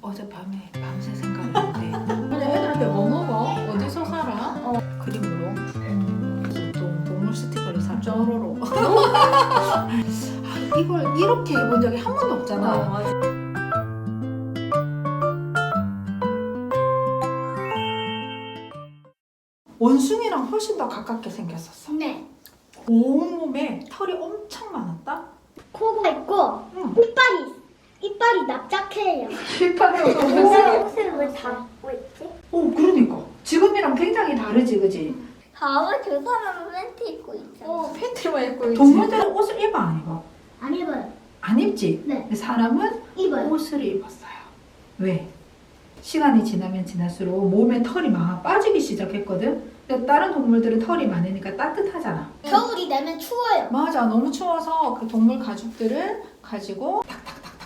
어젯밤에 밤새 생각했는데 근데 애들한테 뭐 먹어? 어디서 살아? 그림으로 음, 또 동물 스티커를 사 쪼로로 아, 이걸 이렇게 입은 적이 한 번도 없잖아 맞아. 원숭이랑 훨씬 더 가깝게 생겼었어 네. 온몸에 털이 엄청 많았다 코가 있고 응. 이빨이 이빨이 납작해요. 실파를 옷을 왜 닫고 있지? 오 그러니까 지금이랑 굉장히 다르지 그지? 다음에 두 사람은 팬티 입고 있잖아. 어, 팬티만 입고 있지. 동물들은 옷을 입어 안 입어? 안 입어요. 안 입지? 네. 근데 사람은 입어요. 옷을 입었어요. 왜? 시간이 지나면 지날수록 몸에 털이 막 빠지기 시작했거든. 근데 다른 동물들은 털이 많으니까 따뜻하잖아. 겨울이 되면 추워요. 맞아, 너무 추워서 그 동물 가죽들을 가지고 탁탁탁탁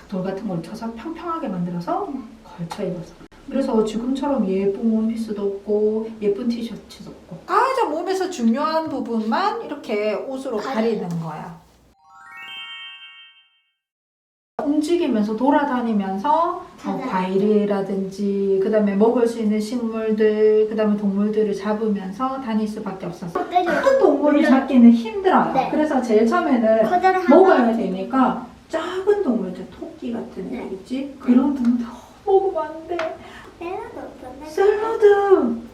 돌 같은 걸 쳐서 평평하게 만들어서 걸쳐 입었어. 그래서 지금처럼 예쁜 원피스도 없고 예쁜 티셔츠도 없고 가장 몸에서 중요한 부분만 이렇게 옷으로 가리는 거야. 움직이면서 돌아다니면서 어. 과일이라든지 그다음에 먹을 수 있는 식물들 그다음에 동물들을 잡으면서 다닐 수밖에 없었어. 때려. 큰 동물을 잡기는 힘들어요. 네. 그래서 제일 처음에는 먹어야 되니까 작은 동물들, 토끼 같은 네. 애 있지? 그런 동물 다 먹으면 안 돼. 샐러드 없었네. 샐러드.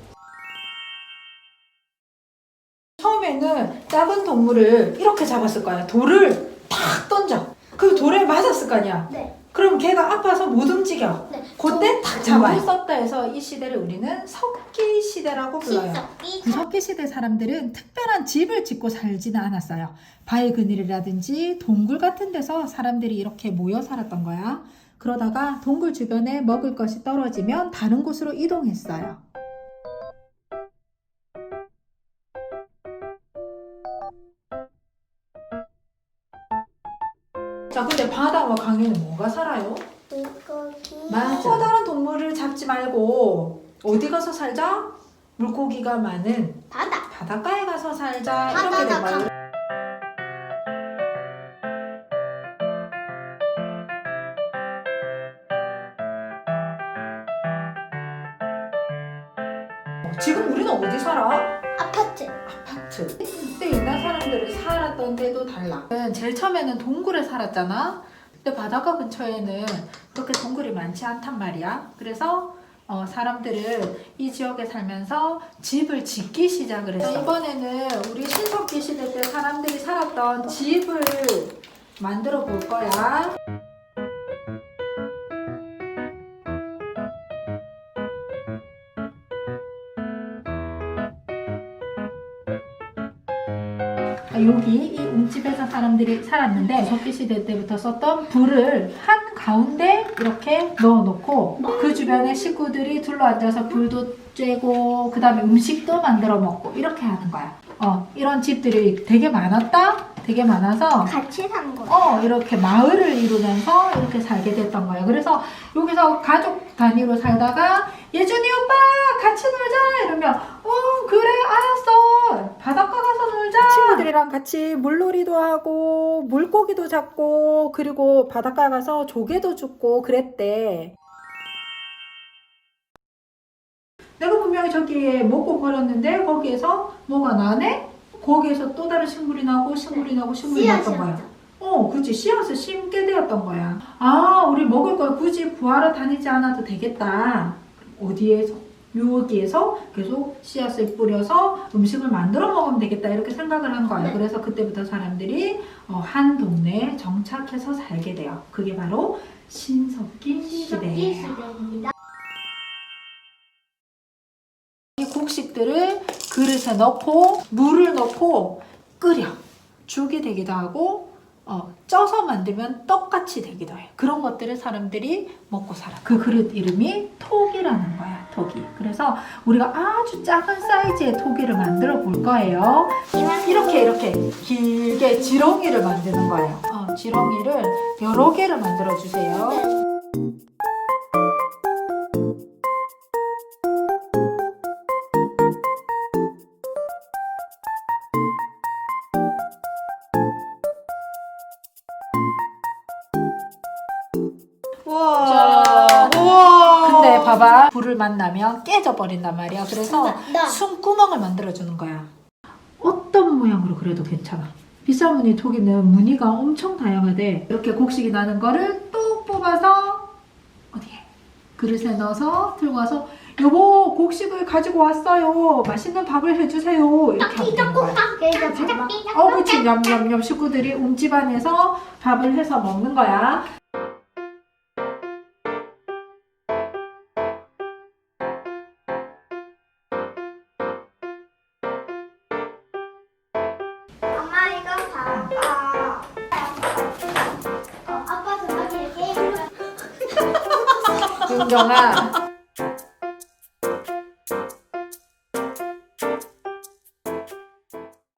처음에는 작은 동물을 이렇게 잡았을 거야. 돌을 탁 던져. 그 돌에 맞았을 거 아니야. 네. 그럼 걔가 아파서 못 움직여. 네. 그때 탁 잡아요. 썼다 해서 이 시대를 우리는 석기 시대라고 불러요. 시석기. 석기 시대 사람들은 특별한 집을 짓고 살지는 않았어요. 바위 그늘이라든지 동굴 같은 데서 사람들이 이렇게 모여 살았던 거야. 그러다가 동굴 주변에 먹을 것이 떨어지면 다른 곳으로 이동했어요. 자, 근데 바다와 강에는 뭐가 살아요? 물고기. 또 다른 동물을 잡지 말고 어디 가서 살자? 물고기가 많은 바다. 바닷가에 가서 살자 이렇게 바다가 된 거예요. 지금 우리는 어디 살아? 아파트. 아파트. 그때 옛날 사람들이 살았던 때도 달라. 제일 처음에는 동굴에 살았잖아. 근데 바닷가 근처에는 그렇게 동굴이 많지 않단 말이야. 그래서 어, 사람들은 이 지역에 살면서 집을 짓기 시작을 했어. 이번에는 우리 신석기 시대 때 사람들이 살았던 집을 만들어 볼 거야. 여기 이 웅집에서 사람들이 살았는데 석기 시대 때부터 썼던 불을 한 가운데 이렇게 넣어놓고 그 주변에 식구들이 둘러앉아서 불도 쬐고 그 다음에 음식도 만들어 먹고 이렇게 하는 거야. 어 이런 집들이 되게 많았다. 되게 많아서 같이 산 거. 어 이렇게 마을을 이루면서 이렇게 살게 됐던 거예요. 그래서 여기서 가족 단위로 살다가 예준이 오빠 같이 놀자 이러면 어 그래 알았어 바닷가 가서 놀자 친구들이랑 같이 물놀이도 하고 물고기도 잡고 그리고 바닷가 가서 조개도 줍고 그랬대. 내가 분명히 저기에 먹고 버렸는데 거기에서 뭐가 나네? 거기에서 또 다른 식물이 나고 식물이 나고 식물이 났던 거야. 어, 그치. 씨앗을 심게 되었던 거야. 아, 우리 먹을 걸 굳이 구하러 다니지 않아도 되겠다. 어디에서? 여기에서 계속 씨앗을 뿌려서 음식을 만들어 먹으면 되겠다. 이렇게 생각을 한 거예요. 네. 그래서 그때부터 사람들이 어, 한 동네에 정착해서 살게 돼요. 그게 바로 신석기 시대예요. 시대입니다. 이 곡식들을 그릇에 넣고 물을 넣고 끓여 죽이 되기도 하고 어, 쪄서 만들면 떡같이 되기도 해요. 그런 것들을 사람들이 먹고 살아. 그 그릇 이름이 톡이라는 거야. 톡이. 그래서 우리가 아주 작은 사이즈의 톡이를 만들어 볼 거예요. 이렇게 이렇게 길게 지렁이를 만드는 거예요. 어, 지렁이를 여러 개를 만들어 주세요. 와, 짠. 우와, 봐봐. 불을 만나면 깨져버린단 말이야. 그래서 나, 나. 숨구멍을 만들어주는 거야. 어떤 모양으로 그래도 괜찮아. 비사무늬 톡에는 무늬가 엄청 다양하대. 이렇게 곡식이 나는 거를 뚝 뽑아서 어디에 그릇에 넣어서 들고 와서 여보 곡식을 가지고 왔어요. 맛있는 밥을 해주세요. 이렇게 하면 되는 거야. 어, 그렇지. 냠냠냠 식구들이 온 집안에서 밥을 해서 먹는 거야. 윤경아,